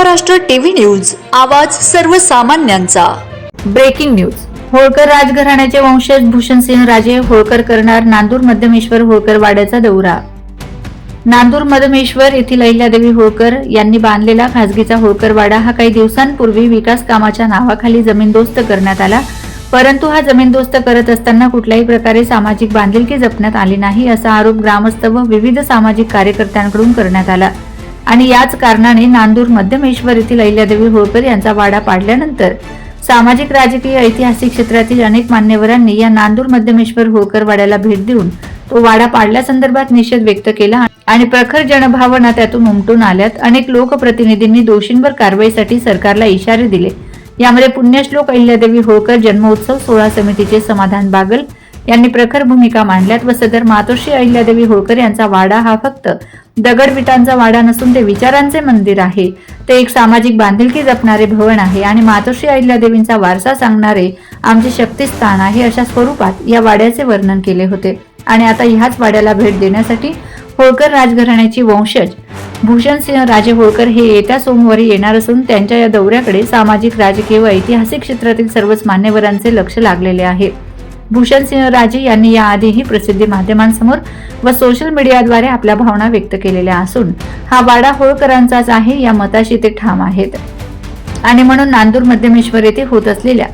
Maharashtra TV news आवाज सर्वसामान्यांचा. Breaking news. Holkar राजघराण्याचे वंशज भूषणसिंह राजे होळकर करणार नांदूर मध्यमेश्वर होळकर वाड्याचा दौरा. नांदूर मधमेश्वर येथील अहिल्यादेवी होळकर यांनी बांधलेला खासगीचा होळकर वाडा हा काही दिवसांपूर्वी विकास कामाच्या नावाखाली जमीनदोस्त करण्यात आला. परंतु हा जमीनदोस्त करत असताना कुठल्याही प्रकारे सामाजिक बांधिलकी जपण्यात आली नाही असा आरोप ग्रामस्थ व विविध सामाजिक कार्यकर्त्यांकडून करण्यात आला. आणि याच कारणाने नांदूर मध्यमेश्वर येथील अहिल्यादेवी होळकर यांचा वाडा पाडल्यानंतर सामाजिक राजकीय ऐतिहासिक क्षेत्रातील अनेक मान्यवरांनी या नांदूर मध्यमेश्वर होळकर वाड्याला भेट देऊन तो वाडा पाडल्यासंदर्भात निषेध व्यक्त केला आणि प्रखर जनभावना त्यातून उमटून आल्यात. अनेक लोकप्रतिनिधींनी दोषींवर कारवाईसाठी सरकारला इशारे दिले. यामध्ये पुण्यश्लोक अहिल्यादेवी होळकर जन्मोत्सव सोहळा समितीचे समाधान बागल यांनी प्रखर भूमिका मांडल्यात व सदर मातोश्री अहिल्यादेवी होळकर यांचा वाडा हा फक्त दगडविटांचा वाडा नसून ते विचारांचे मंदिर आहे. ते एक सामाजिक बांधिलकी जपणारे भवन आहे आणि मातोश्री अहिल्यादेवींचा वारसा सांगणारे आमचे शक्तिस्थान आहे अशा स्वरूपात या वाड्याचे वर्णन केले होते. आणि आता ह्याच वाड्याला भेट देण्यासाठी होळकर राजघराण्याची वंशज भूषणसिंह राजे होळकर हे येत्या सोमवारी येणार असून त्यांच्या या दौऱ्याकडे सामाजिक राजकीय व ऐतिहासिक क्षेत्रातील सर्वच मान्यवरांचे लक्ष लागलेले आहे. भूषण सिंह राजे यांनी याआधीही प्रसिद्धी माध्यमांसमोर व सोशल मीडियाद्वारे आपल्या भावना व्यक्त केलेल्या असून हा वाडा होळकरांचाच आहे या मताशी ते ठाम आहेत. आणि म्हणून नांदूर मध्यमेश्वर येथे होत असलेल्या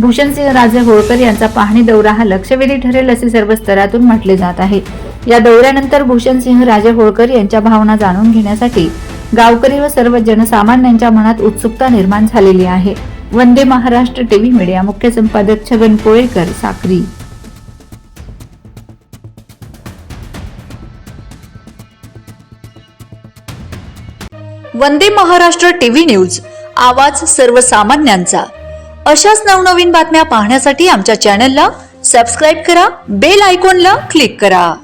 भूषणसिंह राजे होळकर यांचा पाहणी दौरा हा लक्षवेधी ठरेल असे सर्व स्तरातून म्हटले जात आहे. या दौऱ्यानंतर भूषणसिंह राजे होळकर यांच्या भावना जाणून घेण्यासाठी गावकरी व सर्व जनसामान्यांच्या मनात उत्सुकता निर्माण झालेली आहे. वंदे महाराष्ट्र टीव्ही मीडिया मुख्य संपादक छगन कोळेकर साक्री. वंदे महाराष्ट्र टीव्ही न्यूज आवाज सर्वसामान्यांचा. अशाच नवनवीन बातम्या पाहण्यासाठी आमच्या चॅनलला सबस्क्राईब करा बेल आयकॉनला क्लिक करा.